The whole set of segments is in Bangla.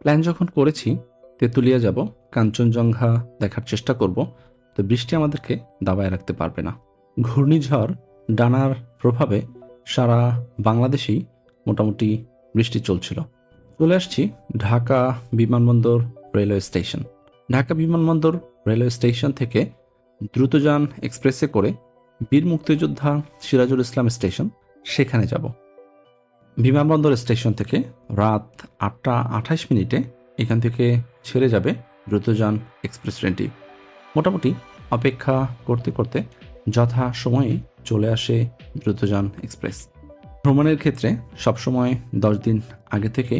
প্ল্যান যখন করেছি, তেঁতুলিয়া যাব, কাঞ্চনজঙ্ঘা দেখার চেষ্টা করব, তো বৃষ্টি আমাদেরকে দাবায় রাখতে পারবে না। ঘূর্ণিঝড়, ডানার প্রভাবে সারা বাংলাদেশেই মোটামুটি বৃষ্টি চলছিল। চলে আসছি ঢাকা বিমানবন্দর রেলওয়ে স্টেশন। ঢাকা বিমানবন্দর রেলওয়ে স্টেশন থেকে দ্রুতযান এক্সপ্রেসে করে বীর মুক্তিযোদ্ধা সিরাজুল ইসলাম স্টেশন, সেখানে যাব। বিমানবন্দর স্টেশন থেকে রাত আটটা আঠাশ মিনিটে এখান থেকে ছেড়ে যাবে দ্রুতযান এক্সপ্রেস ট্রেনটি। মোটামুটি অপেক্ষা করতে করতে যথা সময়ে চলে আসে দ্রুতযান এক্সপ্রেস। ভ্রমণের ক্ষেত্রে সবসময় দশ দিন আগে থেকে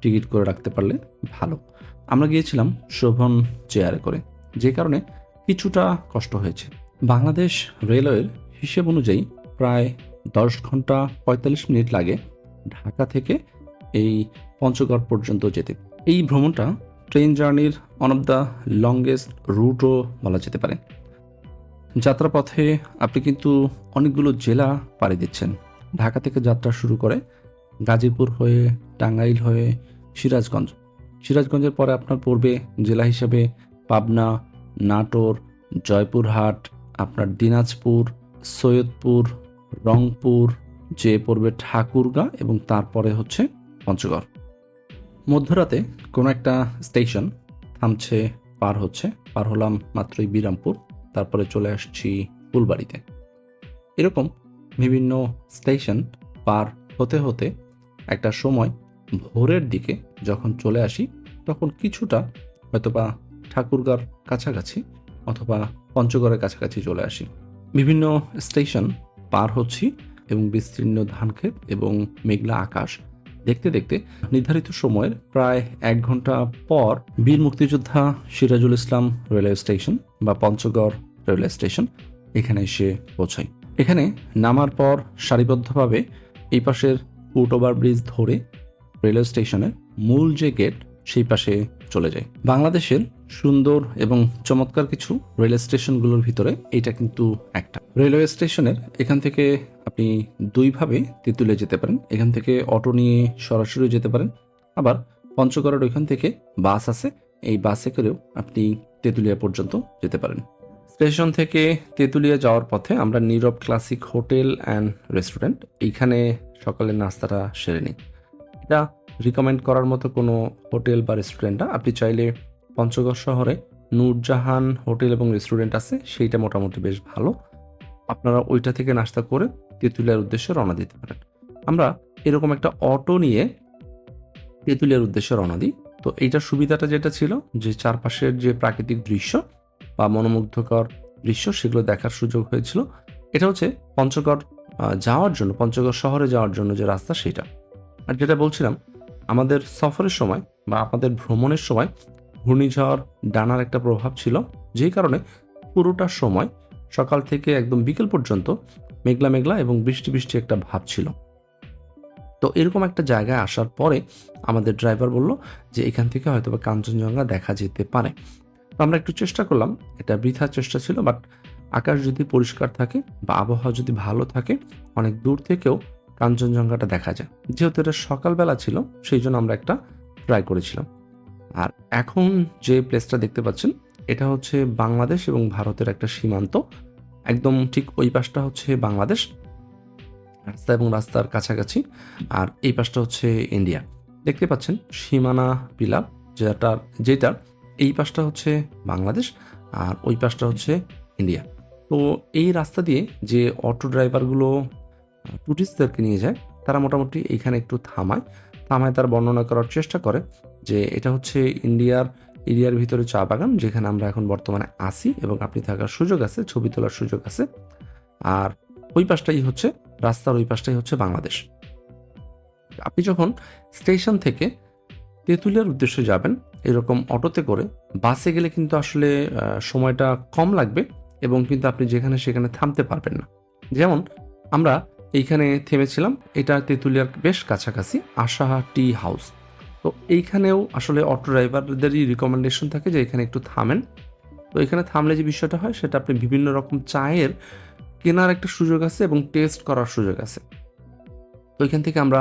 টিকিট করে রাখতে পারলে ভালো। আমরা গিয়েছিলাম শোভন চেয়ারে করে, যে কারণে কিছুটা কষ্ট হয়েছে। বাংলাদেশ রেলওয়ের হিসেব অনুযায়ী প্রায় দশ ঘণ্টা পঁয়তাল্লিশ মিনিট লাগে ঢাকা থেকে এই পঞ্চগড় পর্যন্ত যেতে। এই ভ্রমণটা ট্রেন জার্নির ওয়ান অফ দ্য লংগেস্ট রুটও বলা যেতে পারে। যাত্রাপথে আপনি কিন্তু অনেকগুলো জেলা পাড়ি দিচ্ছেন। ঢাকা থেকে যাত্রা শুরু করে গাজীপুর হয়ে, টাঙ্গাইল হয়ে, সিরাজগঞ্জ। সিরাজগঞ্জের পরে আপনার পড়বে জেলা হিসেবে পাবনা, নাটোর, জয়পুরহাট, আপনার দিনাজপুর, সৈয়দপুর, রংপুর যে পড়বে ঠাকুরগাঁ এবং তারপরে হচ্ছে পঞ্চগড়। মধ্যরাতে কোনো একটা স্টেশন থামছে, পার হচ্ছে। পার হলাম মাত্রই বিরামপুর, তারপরে চলে আসছি ফুলবাড়িতে। এরকম বিভিন্ন স্টেশন পার হতে হতে একটা সময় ভোরের দিকে যখন চলে আসি, তখন কিছুটা হয়তোবা ঠাকুরগার কাছাকাছি অথবা পঞ্চগড়ের কাছাকাছি চলে আসি। বিভিন্ন স্টেশন পার হচ্ছি এবং বিস্তীর্ণ ধানক্ষেত এবং মেঘলা আকাশ। দেখতে দেখতে নির্ধারিত সময়ের প্রায় এক ঘণ্টা পর বীর মুক্তিযোদ্ধা সিরাজুল ইসলাম রেলওয়ে স্টেশন বা পঞ্চগড় রেলওয়ে স্টেশন এখানে এসে পৌঁছাই এখানে নামার পর সারিবদ্ধভাবে এই পাশের ফুট ওভার ব্রিজ ধরে রেলওয়ে স্টেশনের মূল যে গেট, সেই পাশে চলে যায়। বাংলাদেশের সুন্দর এবং চমৎকার কিছু রেল স্টেশনগুলোর ভিতরে এটা কিন্তু একটা। রেলওয়ে স্টেশনের এখান থেকে আপনি দুইভাবে তেঁতুলে যেতে পারেন। এখান থেকে অটো নিয়ে সরাসরি যেতে পারেন। আবার পঞ্চগড়ের ওইখান থেকে বাস আছে। এই বাসে করেও আপনি তেঁতুলিয়া পর্যন্ত যেতে পারেন। স্টেশন থেকে তেঁতুলিয়া যাওয়ার পথে আমরা Nirob classic hotel and restaurant. এইখানে সকালের নাস্তাটা সেরে নিই। এটা রিকমেন্ড করার মতো কোনো হোটেল বা রেস্টুরেন্ট না। আপনি চাইলে পঞ্চগড় শহরে নূরজাহান হোটেল এবং রেস্টুরেন্ট আছে, সেইটা মোটামুটি বেশ ভালো। আপনারা ওইটা থেকে নাস্তা করে তেঁতুলিয়ার উদ্দেশ্যে রওনা দিতে পারেন। আমরা এরকম একটা অটো নিয়ে তেঁতুলিয়ার উদ্দেশ্যে রওনা দিই। তো এইটার সুবিধাটা যেটা ছিল, যে চারপাশের যে প্রাকৃতিক দৃশ্য বা মনোমুগ্ধকর দৃশ্য, সেগুলো দেখার সুযোগ হয়েছিল। এটা হচ্ছে পঞ্চগড় যাওয়ার জন্য, পঞ্চগড় শহরে যাওয়ার জন্য যে রাস্তা, সেটা। আর যেটা বলছিলাম আমাদের সফরের সময় বা আমাদের ভ্রমণের সময় ঘূর্ণিঝড়, ডানার একটা প্রভাব ছিল, যেই কারণে পুরোটা সময় সকাল থেকে একদম বিকেল পর্যন্ত মেঘলা মেঘলা এবং বৃষ্টি বৃষ্টি একটা ভাব ছিল। তো এরকম একটা জায়গায় আসার পরে আমাদের ড্রাইভার বলল যে এখান থেকে হয়তো বা কাঞ্চনজঙ্ঘা দেখা যেতে পারে। তো আমরা একটু চেষ্টা করলাম, এটা বৃথা চেষ্টা ছিল, বাট আকাশ যদি পরিষ্কার থাকে বা আবহাওয়া যদি ভালো থাকে, অনেক দূর থেকেও কাঞ্চনজঙ্ঘাটা দেখা যায়। যেহেতু এটা সকালবেলা ছিল, সেই জন্য আমরা একটা ট্রাই করেছিলাম। আর এখন যে প্লেসটা দেখতে পাচ্ছেন, এটা হচ্ছে বাংলাদেশ এবং ভারতের একটা সীমান্ত। একদম ঠিক ওই পাশটা হচ্ছে বাংলাদেশ, রাস্তা এবং রাস্তার কাছাকাছি। আর এই পাশটা হচ্ছে ইন্ডিয়া। দেখতে পাচ্ছেন সীমানা পিলার যেটার যেটার এই পাশটা হচ্ছে বাংলাদেশ আর ওই পাশটা হচ্ছে ইন্ডিয়া। তো এই রাস্তা দিয়ে যে অটো ড্রাইভারগুলো টুরিস্টদেরকে নিয়ে যায়, তারা মোটামুটি এইখানে একটু থামায় থামায় তার বর্ণনা করার চেষ্টা করে যে এটা হচ্ছে ইন্ডিয়ার এরিয়ার ভিতরে চা বাগান যেখানে আমরা এখন বর্তমানে আসি এবং আপনি থাকার সুযোগ আছে, ছবি তোলার সুযোগ আছে। আর ওই পাশটাই হচ্ছে, রাস্তার ওই পাশটাই হচ্ছে বাংলাদেশ। আপনি যখন স্টেশন থেকে তেঁতুলিয়ার উদ্দেশ্যে যাবেন, এরকম অটোতে করে বাসে গেলে কিন্তু আসলে সময়টা কম লাগবে এবং কিন্তু আপনি যেখানে সেখানে থামতে পারবেন না। যেমন আমরা এইখানে থেমেছিলাম। এটা তেঁতুলিয়ার বেশ কাছাকাছি, আশাহা টি হাউস। তো এইখানেও আসলে অটো ড্রাইভারদেরই রিকমেন্ডেশন থাকে যে এখানে একটু থামেন। তো এখানে থামলে যে বিষয়টা হয়, সেটা আপনি বিভিন্ন রকম চায়ের কেনার একটা সুযোগ আছে এবং টেস্ট করার সুযোগ আছে। তো এখান থেকে আমরা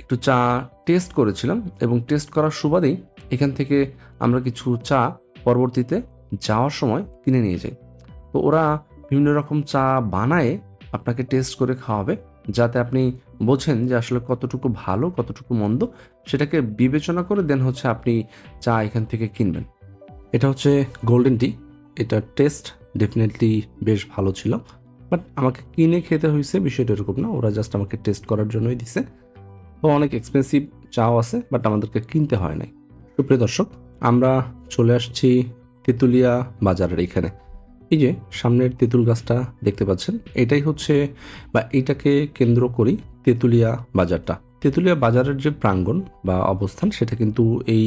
একটু চা টেস্ট করেছিলাম এবং টেস্ট করার সুবাদেই এখান থেকে আমরা কিছু চা পরবর্তীতে যাওয়ার সময় কিনে নিয়ে যাই। তো ওরা বিভিন্ন রকম চা বানায় আপনাকে টেস্ট করে খাওয়াবে, যাতে আপনি বোঝেন যে আসলে কতটুকু ভালো, কতটুকু মন্দ, সেটাকে বিবেচনা করে দেন হচ্ছে আপনি চা এখান থেকে কিনবেন। এটা হচ্ছে গোল্ডেন টি এটা টেস্ট ডেফিনেটলি বেশ ভালো ছিল বাট আমাকে কিনে খেতে হয়েছে, বিষয়টা এরকম না, ওরা জাস্ট আমাকে টেস্ট করার জন্যই দিছে। তো অনেক এক্সপেন্সিভ চাও আছে বাট আমাদেরকে কিনতে হয় নাই। সুপ্রিয় দর্শক, আমরা চলে আসছি তেঁতুলিয়া বাজারের এখানে। এই যে সামনের তেঁতুল গাছটা দেখতে পাচ্ছেন, এটাই হচ্ছে বা এইটাকে কেন্দ্র করি তেঁতুলিয়া বাজারটা। তেঁতুলিয়া বাজারের যে প্রাঙ্গণ বা অবস্থান, সেটা কিন্তু এই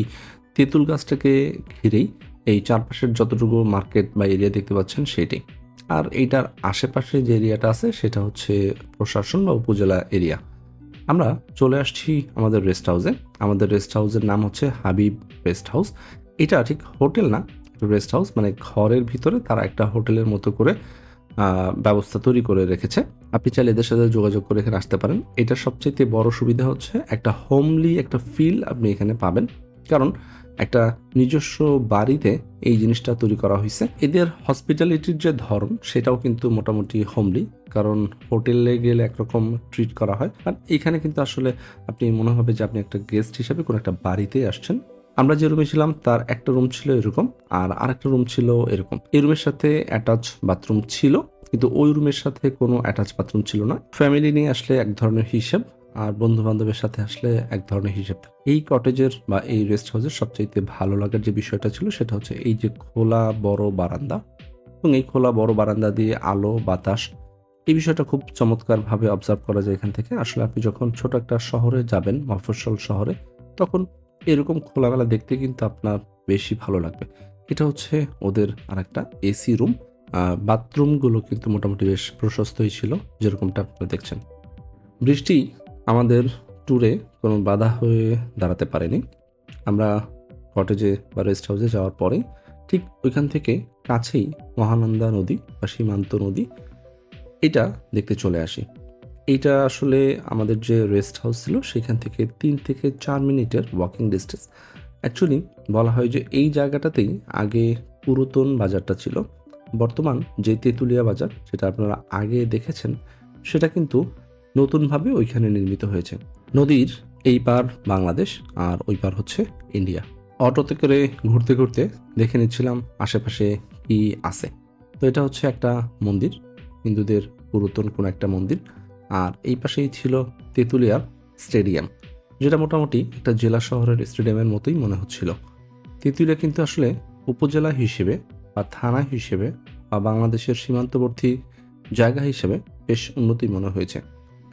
তেঁতুল গাছটাকে ঘিরেই এই চারপাশের যতটুকু মার্কেট বা এরিয়া দেখতে পাচ্ছেন, সেটাই। আর এইটার আশেপাশে যে এরিয়াটা আছে, সেটা হচ্ছে প্রশাসন বা উপজেলা এরিয়া। আমরা চলে আসছি আমাদের রেস্ট হাউসে। আমাদের রেস্ট হাউসের নাম হচ্ছে হাবিব রেস্ট হাউস। এটা ঠিক হোটেল না রেস্ট হাউস মানে ঘরের ভিতরে তারা একটা হোটেলের মতো করে ব্যবস্থা তৈরি করে রেখেছে। আপনি চাইলে এদের সাথে যোগাযোগ করে এখানে আসতে পারেন। এটার সবচেয়ে বড় সুবিধা হচ্ছে একটা হোমলি একটা ফিল আপনি এখানে পাবেন। কারণ একটা নিজস্ব বাড়িতে এই জিনিসটা তৈরি করা হয়েছে। এদের হসপিটালিটির যে ধরন, সেটাও কিন্তু মোটামুটি হোমলি কারণ হোটেলে গেলে একরকম ট্রিট করা হয়। আর এখানে কিন্তু আসলে আপনি মনে হবে যে আপনি একটা গেস্ট হিসেবে কোনো একটা বাড়িতে আসছেন। আমরা যে রুমে ছিলাম, তার একটা রুম ছিল এরকম আর আরেকটা রুম ছিল এরকম। এই রুমের সাথে অ্যাটাচ বাথরুম ছিল, কিন্তু ওই রুমের সাথে কোনো অ্যাটাচ বাথরুম ছিল না। ফ্যামিলি নিয়ে আসলে এক ধরনের হিসেব আর বন্ধু বান্ধবের সাথে আসলে এক ধরনের হিসেব। থাকে। এই কটেজের বা এই রেস্ট হাউসের সবচাইতে ভালো লাগার যে বিষয়টা ছিল, সেটা হচ্ছে এই যে খোলা, বড় বারান্দা এবং এই খোলা, বড় বারান্দা দিয়ে আলো, বাতাস, এই বিষয়টা খুব চমৎকারভাবে অবজার্ভ করা যায় এখান থেকে। আসলে আপনি যখন ছোট একটা শহরে যাবেন, মফস্বল শহরে, তখন এরকম খোলামেলা দেখতে কিন্তু আপনার বেশি ভালো লাগবে। এটা হচ্ছে ওদের আর একটা এসি রুম বাথরুমগুলো কিন্তু মোটামুটি বেশ প্রশস্তই ছিল, যেরকমটা আপনারা দেখছেন। বৃষ্টি আমাদের ট্যুরে কোনো বাধা হয়ে দাঁড়াতে পারেনি। আমরা কটেজে বা রেস্ট হাউসে যাওয়ার পরে ঠিক ওইখান থেকে কাছেই মহানন্দা নদী বা সীমান্ত নদী, এটা দেখতে চলে আসি। এইটা আসলে আমাদের যে রেস্ট হাউস ছিল, সেখান থেকে তিন থেকে চার মিনিটের ওয়াকিং ডিস্টেন্স অ্যাকচুয়ালি বলা হয় যে এই জায়গাটাতেই আগে পুরাতন বাজারটা ছিল। বর্তমান যে তেঁতুলিয়া বাজার যেটা আপনারা আগে দেখেছেন, সেটা কিন্তু নতুনভাবে ওইখানে নির্মিত হয়েছে। নদীর এই পার বাংলাদেশ আর ওই পার হচ্ছে ইন্ডিয়া অটোতে করে ঘুরতে ঘুরতে দেখে নিচ্ছিলাম আশেপাশে কি আছে। তো এটা হচ্ছে একটা মন্দির, হিন্দুদের পুরাতন কোনো একটা মন্দির। আর এই পাশেই ছিল তেঁতুলিয়ার স্টেডিয়াম, যেটা মোটামুটি একটা জেলা শহরের স্টেডিয়ামের মতোই মনে হচ্ছিল। তেঁতুলিয়া কিন্তু আসলে উপজেলা হিসেবে বা থানা হিসেবে বা বাংলাদেশের সীমান্তবর্তী জায়গা হিসেবে বেশ উন্নতি মনে হয়েছে।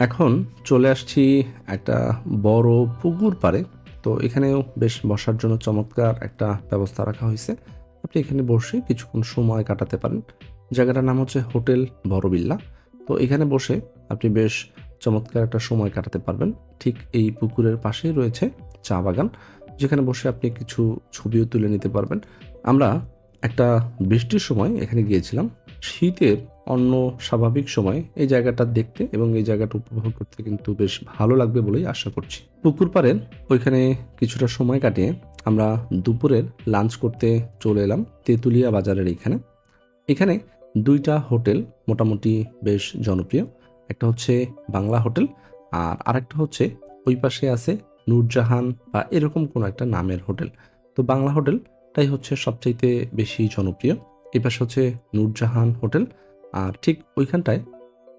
এখন চলে আসছি একটা বড় পুকুর পাড়ে। তো এখানেও বেশ বসার জন্য চমৎকার একটা ব্যবস্থা রাখা হয়েছে। আপনি এখানে বসে কিছুক্ষণ সময় কাটাতে পারেন। জায়গাটার নাম হচ্ছে হোটেল বড়বিল্লা। তো এখানে বসে আপনি বেশ চমৎকার একটা সময় কাটাতে পারবেন। ঠিক এই পুকুরের পাশেই রয়েছে চা বাগান, যেখানে বসে আপনি কিছু ছবিও তুলে নিতে পারবেন। আমরা একটা বৃষ্টির সময় এখানে গিয়েছিলাম। শীতের অন্য স্বাভাবিক সময় এই জায়গাটা দেখতে এবং এই জায়গাটা উপভোগ করতে কিন্তু বেশ ভালো লাগবে বলেই আশা করছি। পুকুর পাড়ের ওইখানে কিছুটা সময় কাটিয়ে আমরা দুপুরের লাঞ্চ করতে চলে এলাম তেঁতুলিয়া বাজারের এখানে। এখানে দুইটা হোটেল মোটামুটি বেশ জনপ্রিয়। একটা হচ্ছে বাংলা হোটেল আর আরেকটা হচ্ছে ওই পাশে আছে নূরজাহান বা এরকম কোনো একটা নামের হোটেল। তো বাংলা হোটেলটাই হচ্ছে সবচাইতে বেশি জনপ্রিয়। এই পাশে হচ্ছে নূরজাহান হোটেল আর ঠিক ওইখানটায়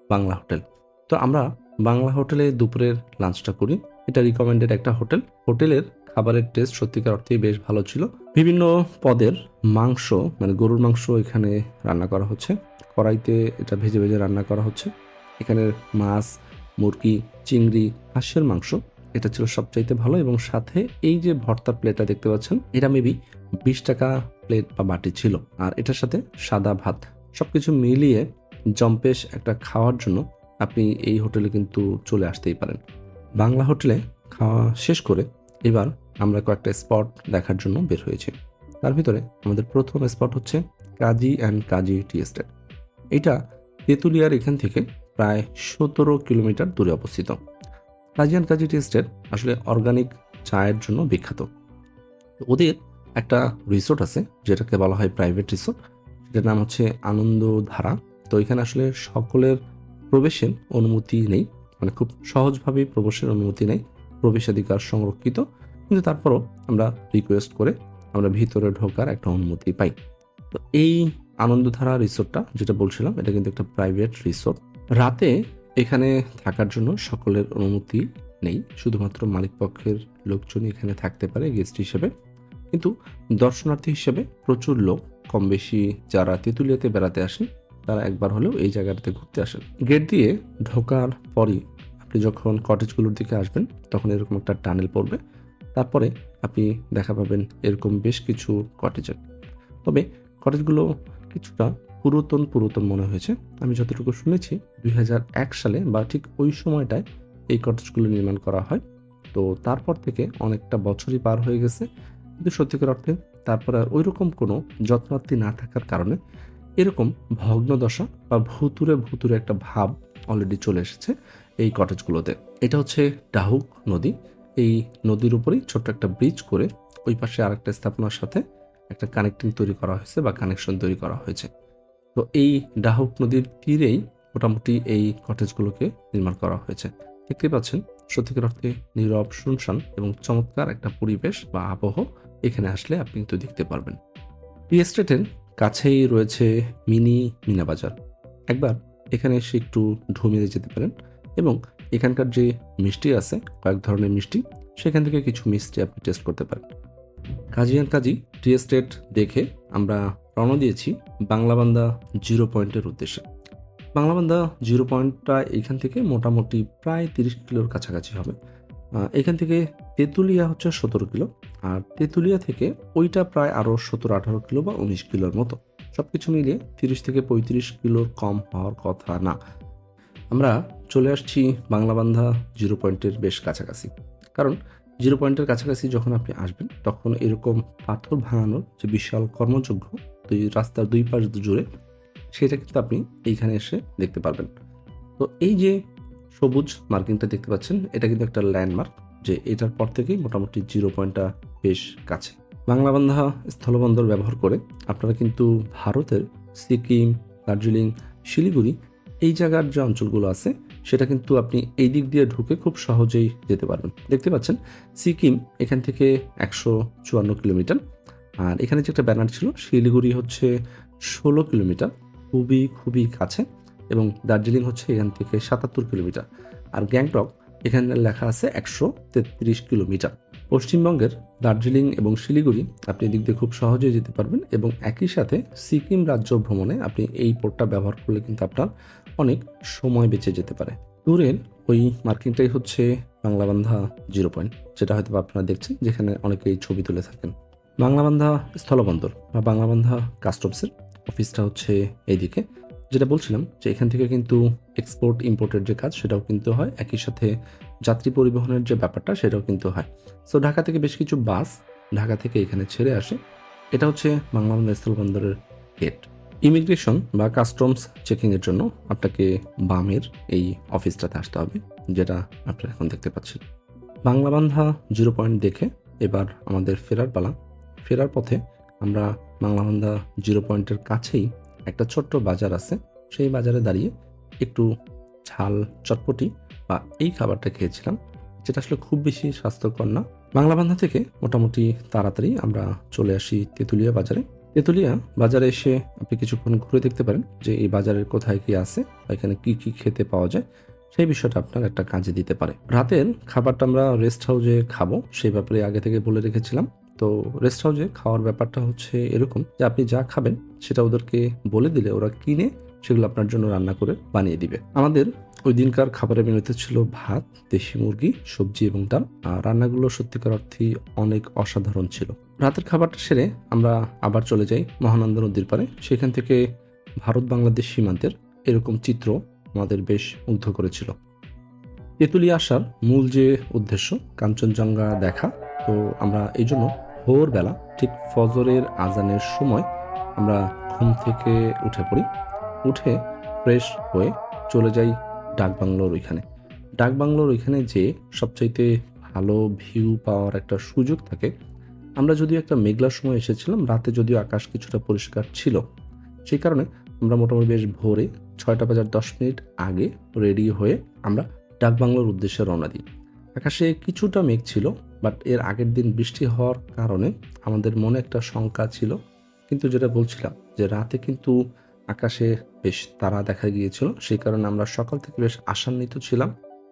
বাংলা হোটেল। তো আমরা বাংলা হোটেলে দুপুরের লাঞ্চটা করি। এটা রিকমেন্ডেড একটা হোটেল। হোটেলের খাবারের টেস্ট সত্যিকার অর্থেই বেশ ভালো ছিল। বিভিন্ন পদের মাংস মানে গরুর মাংস এখানে রান্না করা হচ্ছে। কড়াইতে এটা ভেজে ভেজে রান্না করা হচ্ছে। এখানের মাছ, মুরগি, চিংড়ি, হাঁসের মাংস, এটা ছিল সবচাইতে ভালো। এবং সাথে এই যে ভর্তার প্লেটটা দেখতে পাচ্ছেন, এটা মেবি বিশ টাকা প্লেট বা বাটি ছিল। আর এটার সাথে সাদা ভাত। সবকিছু মিলিয়ে জম্পেশ একটা খাওয়ার জন্য আপনি এই হোটেলে কিন্তু চলে আসতেই পারেন। বাংলা হোটেলে খাওয়া শেষ করে এবার আমরা কয়েকটা স্পট দেখার জন্য বের হয়েছি। তার ভিতরে আমাদের প্রথম স্পট হচ্ছে কাজী অ্যান্ড কাজী টি এস্টেট। এটা তেঁতুলিয়ার এখান থেকে প্রায় সতেরো কিলোমিটার দূরে অবস্থিত। রাজিয়ান কাজী টি এস্টেট আসলে অর্গানিক চায়ের জন্য বিখ্যাত। ওদের একটা রিসোর্ট আছে, যেটাকে বলা হয় প্রাইভেট রিসোর্ট। যেটার নাম হচ্ছে আনন্দধারা। তো এখানে আসলে সকলের প্রবেশের অনুমতি নেই। মানে খুব সহজভাবেই প্রবেশের অনুমতি নেই। প্রবেশাধিকার সংরক্ষিত। কিন্তু তারপরও আমরা রিকোয়েস্ট করে আমরা ভিতরে ঢোকার একটা অনুমতি পাই। তো এই আনন্দধারা রিসোর্টটা, যেটা বলছিলাম, এটা কিন্তু একটা প্রাইভেট রিসোর্ট রাতে এখানে থাকার জন্য সকলের অনুমতি নেই, শুধুমাত্র মালিকপক্ষের লোকজনই এখানে থাকতে পারে গেস্ট হিসেবে। কিন্তু দর্শনার্থী হিসেবে প্রচুর লোক কম বেশি যারা তেঁতুলিয়াতে বেড়াতে আসেন, তারা একবার হলেও এই জায়গাটাতে ঘুরতে আসেন। গেট দিয়ে ঢোকার পরই আপনি যখন কটেজগুলোর দিকে আসবেন, তখন এরকম একটা টানেল পড়বে। তারপরে আপনি দেখা পাবেন এরকম বেশ কিছু কটেজের তবে কটেজগুলো কিছুটা পুরাতন পুরাতন মনে হয়েছে। আমি যতটুকু শুনেছি, দুই হাজার এক সালে বা ঠিক ওই সময়টায় এই কটেজগুলো নির্মাণ করা হয়। তো তারপর থেকে অনেকটা বছরই পার হয়ে গেছে। কিন্তু সত্যিকার অর্থে তারপরে আর ওইরকম কোনো যত্নার্থী না থাকার কারণে এরকম ভগ্নদশা বা ভুতুরে ভুতুরে একটা ভাব অলরেডি চলে এসেছে এই কটেজগুলোতে এটা হচ্ছে ডাহুক নদী। এই নদীর উপরেই ছোট্ট একটা ব্রিজ করে ওই পাশে আরেকটা স্থাপনার সাথে একটা কানেক্টিং তৈরি করা হয়েছে বা কানেকশন তৈরি করা হয়েছে। তো এই ডাহুক নদীর তীরেই মোটামুটি এই কটেজগুলোকে নির্মাণ করা হয়েছে। দেখতে পাচ্ছেন, সত্যিকার অর্থে নীরব, শুনশান এবং চমৎকার একটা পরিবেশ বা আবহ এখানে আসলে আপনি কিন্তু দেখতে পারবেন। টি এস্টেটের কাছেই রয়েছে মিনি মিনা বাজার। একবার এখানে এসে একটু ঢু মেরে যেতে পারেন এবং এখানকার যে মিষ্টি আছে, কয়েক ধরনের মিষ্টি, সেখান থেকে কিছু মিষ্টি আপনি টেস্ট করতে পারেন। কাজী অ্যান্ড কাজী টি এস্টেট দেখে আমরা রওনা দিয়েছি বাংলাবান্ধা জিরো পয়েন্টের উদ্দেশ্যে। বাংলাবান্ধা জিরো পয়েন্টটা এখান থেকে মোটামুটি প্রায় তিরিশ কিলোর কাছাকাছি হবে। এখান থেকে তেঁতুলিয়া হচ্ছে সতেরো কিলো, আর তেঁতুলিয়া থেকে ওইটা প্রায় আরও সতেরো আঠারো কিলো বা উনিশ কিলোর মতো। সব কিছু মিলিয়ে তিরিশ থেকে পঁয়ত্রিশ কিলোর কম হওয়ার কথা না। আমরা চলে আসছি বাংলাবান্ধা জিরো পয়েন্টের বেশ কাছাকাছি। কারণ জিরো পয়েন্টের কাছাকাছি যখন আপনি আসবেন, তখন এরকম পাথর ভাঙানোর যে বিশাল কর্মযজ্ঞ দুই রাস্তার দুই পাশ জুড়ে সেটা কিন্তু আপনি এইখানে এসে দেখতে পারবেন। তো এই যে সবুজ মার্কিংটা দেখতে পাচ্ছেন, এটা কিন্তু একটা ল্যান্ডমার্ক যে এটার পর থেকেই মোটামুটি জিরো পয়েন্টটা বেশ কাছে। বাংলাবান্ধা স্থলবন্দর ব্যবহার করে আপনারা কিন্তু ভারতের সিকিম, দার্জিলিং, শিলিগুড়ি এই জায়গার যে অঞ্চলগুলো আছে সেটা কিন্তু আপনি এই দিক দিয়ে ঢুকে খুব সহজেই যেতে পারবেন। দেখতে পাচ্ছেন, সিকিম এখান থেকে একশো চুয়ান্ন কিলোমিটার। আর এখানে যে একটা ব্যানার ছিল শিলিগুড়ি হচ্ছে ষোলো কিলোমিটার, খুবই খুবই কাছে এবং দার্জিলিং হচ্ছে এখান থেকে সাতাত্তর কিলোমিটার। আর গ্যাংটক এখানে লেখা আছে একশো তেত্রিশ কিলোমিটার। পশ্চিমবঙ্গের দার্জিলিং এবং শিলিগুড়ি আপনি এদিক দিয়ে খুব সহজেই যেতে পারবেন এবং একই সাথে সিকিম রাজ্য ভ্রমণে আপনি এই পোর্টটা ব্যবহার করলে কিন্তু আপনার অনেক সময় বেঁচে যেতে পারে। দূরের ওই মার্কিংটাই হচ্ছে বাংলাবান্ধা জিরো পয়েন্ট, যেটা হয়তো আপনারা দেখছেন, যেখানে অনেকেই ছবি তুলে থাকেন। বাংলাবান্ধা স্থলবন্দর বা বাংলাবান্ধা কাস্টমসের অফিসটা হচ্ছে এইদিকে, যেটা বলছিলাম যে এখান থেকে কিন্তু এক্সপোর্ট ইম্পোর্টের যে কাজ, সেটাও কিন্তু হয়। একই সাথে যাত্রী পরিবহনের যে ব্যাপারটা, সেটাও কিন্তু হয়। সো ঢাকা থেকে বেশ কিছু বাস ঢাকা থেকে এখানে ছেড়ে আসে। এটা হচ্ছে বাংলাবান্ধা স্থলবন্দরের গেট ইমিগ্রেশন বা কাস্টমস চেকিংয়ের জন্য আপনাকে বামের এই অফিসটাতে আসতে হবে, যেটা আপনারা এখন দেখতে পাচ্ছেন। বাংলাবান্ধা জিরো পয়েন্ট দেখে এবার আমাদের ফেরার পালা। ফেরার পথে আমরা বাংলাবান্ধা জিরো পয়েন্টের কাছেই একটা ছোট্ট বাজার আছে। সেই বাজারে দাঁড়িয়ে একটু ঝাল চটপটি বা এই খাবারটা খেয়েছিলাম, যেটা আসলে খুব বেশি স্বাস্থ্যকর না। বাংলাবান্ধা থেকে মোটামুটি তাড়াতাড়ি আমরা চলে আসি তেঁতুলিয়া বাজারে। তেঁতুলিয়া বাজারে এসে আপনি কিছুক্ষণ ঘুরে দেখতে পারেন যে এই বাজারের কোথায় কি আছে বা এখানে কী কী খেতে পাওয়া যায়। সেই বিষয়টা আপনার একটা কাজে দিতে পারে। রাতের খাবারটা আমরা রেস্ট হাউসে খাব, সেই ব্যাপারে আগে থেকে বলে রেখেছিলাম। তো রেস্ট হাউসে খাওয়ার ব্যাপারটা হচ্ছে এরকম যে আপনি যা খাবেন সেটা ওদেরকে বলে দিলে ওরা কিনে সেগুলো আপনার জন্য রান্না করে বানিয়ে দিবে। আমাদের ওই দিনকার খাবারের মেনুতে ছিল ভাত, দেশি মুরগি, সবজি এবং ডাল। আর রান্নাগুলো সত্যিকার অর্থে অনেক অসাধারণ ছিল। রাতের খাবারটা সেরে আমরা আবার চলে যাই মহানন্দ নদীর পারে সেখান থেকে ভারত বাংলাদেশ সীমান্তের এরকম চিত্র আমাদের বেশ মুগ্ধ করেছিল। তেঁতুলিয়া আসার মূল যে উদ্দেশ্য, কাঞ্চনজঙ্ঘা দেখা। তো আমরা এই জন্য ভোরবেলা ঠিক ফজরের আজানের সময় আমরা ঘুম থেকে উঠে পড়ি। উঠে ফ্রেশ হয়ে চলে যাই ডাকবাংলোর ওইখানে। ডাকবাংলোর ওইখানে যে সবচাইতে ভালো ভিউ পাওয়ার একটা সুযোগ থাকে। আমরা যদিও একটা মেঘলার সময় এসেছিলাম, রাতে যদিও আকাশ কিছুটা পরিষ্কার ছিল, সেই কারণে আমরা মোটামুটি বেশ ভোরে ছয়টা বাজার দশ মিনিট আগে রেডি হয়ে আমরা ডাকবাংলোর উদ্দেশ্যে রওনা দিই। আকাশে কিছুটা মেঘ ছিল বাট এর আগের দিন বৃষ্টি হওয়ার কারণে আমাদের মনে একটা শঙ্কা ছিল। কিন্তু যেটা বলছিলাম যে রাতে কিন্তু আকাশে বেশ তারা দেখা গিয়েছিল। সেই কারণে আমরা সকাল থেকে বেশ আশান্বিত ছিলাম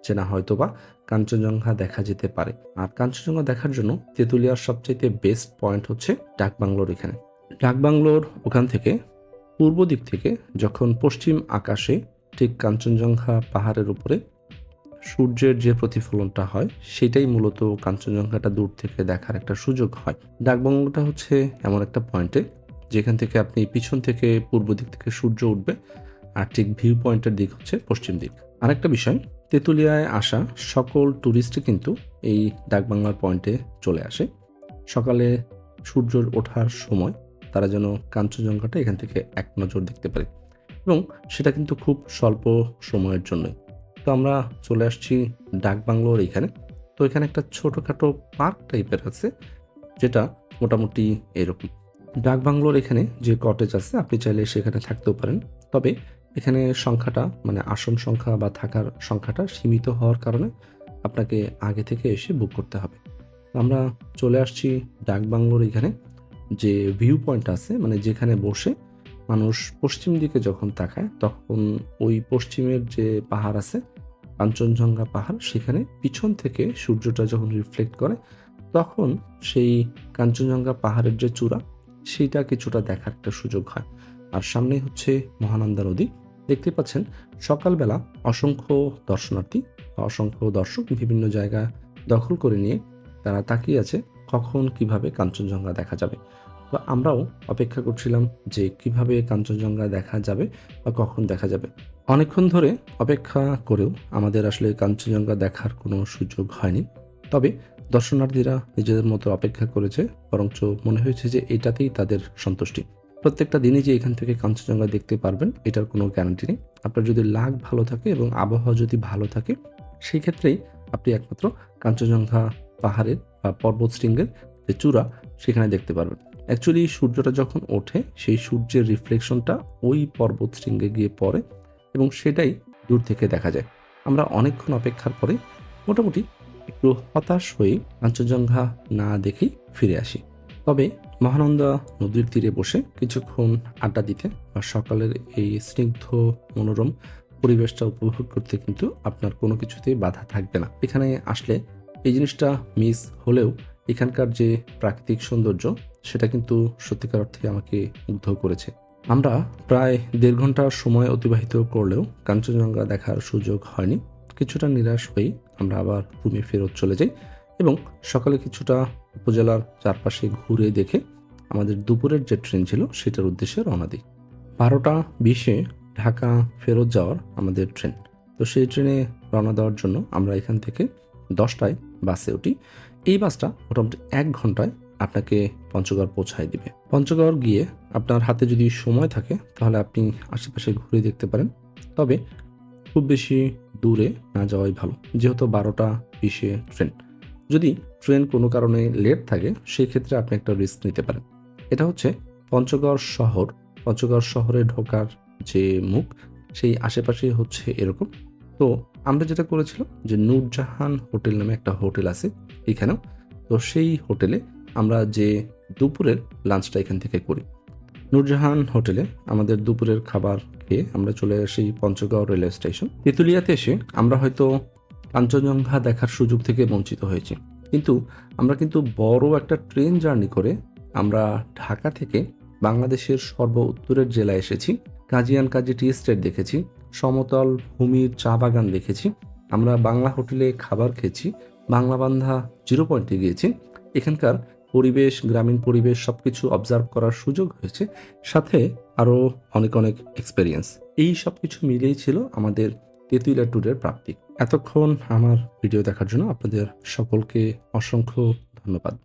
যে না হয়তোবা কাঞ্চনজঙ্ঘা দেখা যেতে পারে। আর কাঞ্চনজঙ্ঘা দেখার জন্য তেঁতুলিয়ার সবচাইতে বেস্ট পয়েন্ট হচ্ছে ডাকবাংলোর এখানে। ডাকবাংলোর ওখান থেকে পূর্ব দিক থেকে যখন পশ্চিম আকাশে ঠিক কাঞ্চনজঙ্ঘা পাহাড়ের উপরে সূর্যের যে প্রতিফলনটা হয়, সেটাই মূলত কাঞ্চনজঙ্ঘাটা দূর থেকে দেখার একটা সুযোগ হয়। ডাকবাংলোটা হচ্ছে এমন একটা পয়েন্টে যেখান থেকে আপনি পিছন থেকে পূর্ব দিক থেকে সূর্য উঠবে আর ঠিক ভিউ পয়েন্টের দিক হচ্ছে পশ্চিম দিক। আরেকটা বিষয়, তেঁতুলিয়ায় আসা সকল ট্যুরিস্টই কিন্তু এই ডাকবাংলার পয়েন্টে চলে আসে। সকালে সূর্য ওঠার সময় তারা যেন কাঞ্চনজঙ্ঘাটা এখান থেকে এক নজর দেখতে পারে এবং সেটা কিন্তু খুব স্বল্প সময়ের জন্যই। তো আমরা চলে আসছি ডাকবাংলোর এখানে। তো এখানে একটা ছোটোখাটো পার্ক টাইপের আছে, যেটা মোটামুটি এরকম। ডাকবাংলোর এখানে যে কটেজ আছে, আপনি চাইলে সেখানে থাকতেও পারেন। তবে এখানে সংখ্যাটা মানে আসন সংখ্যা বা থাকার সংখ্যাটা সীমিত হওয়ার কারণে আপনাকে আগে থেকে এসে বুক করতে হবে। আমরা চলে আসছি ডাকবাংলোর এখানে, যে ভিউ পয়েন্ট আছে মানে যেখানে বসে মানুষ পশ্চিম দিকে যখন তাকায়, তখন ওই পশ্চিমের যে পাহাড় আছে, কাঞ্চনজঙ্ঘা পাহাড়, সেখানে পিছন থেকে সূর্যটা যখন রিফ্লেক্ট করে, তখন সেই কাঞ্চনজঙ্ঘা পাহাড়ের যে চূড়া সেইটা কিছুটা দেখার একটা সুযোগ হয়। আর সামনে হচ্ছে মহানন্দা নদী। দেখতে পাচ্ছেন, সকালবেলা অসংখ্য দর্শনার্থী বা অসংখ্য দর্শক বিভিন্ন জায়গা দখল করে নিয়ে তারা তাকিয়ে আছে, কখন কীভাবে কাঞ্চনজঙ্ঘা দেখা যাবে। তো আমরাও অপেক্ষা করছিলাম যে কীভাবে কাঞ্চনজঙ্ঘা দেখা যাবে বা কখন দেখা যাবে। অনেকক্ষণ ধরে অপেক্ষা করেও আমাদের আসলে কাঞ্চনজঙ্ঘা দেখার কোনো সুযোগ হয়নি। তবে দর্শনার্থীরা নিজেদের মতো অপেক্ষা করেছে, বরঞ্চ মনে হয়েছে যে এটাতেই তাদের সন্তুষ্টি। প্রত্যেকটা দিনই যে এখান থেকে কাঞ্চনজঙ্ঘা দেখতে পারবেন, এটার কোনো গ্যারান্টি নেই। আপনার যদি লাগ ভালো থাকে এবং আবহাওয়া যদি ভালো থাকে, সেই ক্ষেত্রেই আপনি একমাত্র কাঞ্চনজঙ্ঘা পাহাড়ের বা পর্বত শৃঙ্গের যে চূড়া, সেখানে দেখতে পারবেন। অ্যাকচুয়ালি সূর্যটা যখন ওঠে, সেই সূর্যের রিফ্লেকশনটা ওই পর্বত শৃঙ্গে গিয়ে পড়ে এবং সেটাই দূর থেকে দেখা যায়। আমরা অনেকক্ষণ অপেক্ষার পরে মোটামুটি একটু হতাশ হয়ে কাঞ্চনজঙ্ঘা না দেখেই ফিরে আসি। তবে মহানন্দা নদীর তীরে বসে কিছুক্ষণ আড্ডা দিতে বা সকালের এই স্নিগ্ধ মনোরম পরিবেশটা উপভোগ করতে কিন্তু আপনার কোনো কিছুতেই বাধা থাকবে না। এখানে আসলে এই জিনিসটা মিস হলেও এখানকার যে প্রাকৃতিক সৌন্দর্য, সেটা কিন্তু সত্যিকার অর্থে আমাকে মুগ্ধ করেছে। আমরা প্রায় দেড় ঘণ্টা সময় অতিবাহিত করলেও কাঞ্চনজঙ্ঘা দেখার সুযোগ হয়নি। কিছুটা নিরাশ হয়ে আমরা আবার রুমে ফেরত চলে যাই এবং সকালে কিছুটা উপজেলার চারপাশে ঘুরে দেখে আমাদের দুপুরের যে ট্রেন ছিল সেটার উদ্দেশ্যে রওনা দিই। বারোটা বিশে ঢাকা ফেরত যাওয়ার আমাদের ট্রেন। তো সেই ট্রেনে রওনা দেওয়ার জন্য আমরা এখান থেকে দশটায় বাসে উঠি। এই বাসটা মোটামুটি এক ঘন্টায় আপনাকে পঞ্চগড় পৌঁছায় দিবে। পঞ্চগড় গিয়ে আপনার হাতে যদি সময় থাকে তাহলে আপনি আশেপাশে ঘুরে দেখতে পারেন। তবে খুব বেশি দূরে না যাওয়াই ভালো। যেহেতু বারোটা বিশে ট্রেন যদি ট্রেন কোনো কারণে লেট থাকে সেই ক্ষেত্রে আপনি একটা রিস্ক নিতে পারেন। এটা হচ্ছে পঞ্চগড় শহর। পঞ্চগড় শহরে ঢোকার যে মুখ, সেই আশেপাশে হচ্ছে এরকম। তো আমরা যেটা করেছিলাম যে নূরজাহান হোটেল নামে একটা হোটেল আছে এখানেও। তো সেই হোটেলে আমরা যে দুপুরের লাঞ্চটা এখান থেকে করি। নূরজাহান হোটেলে আমাদের দুপুরের খাবার খেয়ে আমরা চলে আসি পঞ্চগাঁও রেলওয়ে স্টেশন। তেঁতুলিয়াতে এসে আমরা হয়তো কাঞ্চনজঙ্ঘা দেখার সুযোগ থেকে বঞ্চিত হয়েছি। কিন্তু আমরা কিন্তু বড় একটা ট্রেন জার্নি করে আমরা ঢাকা থেকে বাংলাদেশের সর্ব উত্তরের জেলায় এসেছি। কাজিয়ান কাজী টি এস্টেট দেখেছি, সমতল ভূমির চা বাগান দেখেছি। আমরা বাংলা হোটেলে খাবার খেয়েছি, বাংলা বান্ধা জিরো পয়েন্টে গিয়েছি। এখানকার পরিবেশ, গ্রামীণ পরিবেশ সব কিছু অবজার্ভ করার সুযোগ হয়েছে। সাথে আরও অনেক অনেক এক্সপেরিয়েন্স এই সব কিছু মিলেই ছিল আমাদের তেতুইলা ট্যুরের প্রাপ্তি। এতক্ষণ আমার ভিডিও দেখার জন্য আপনাদের সকলকে অসংখ্য ধন্যবাদ।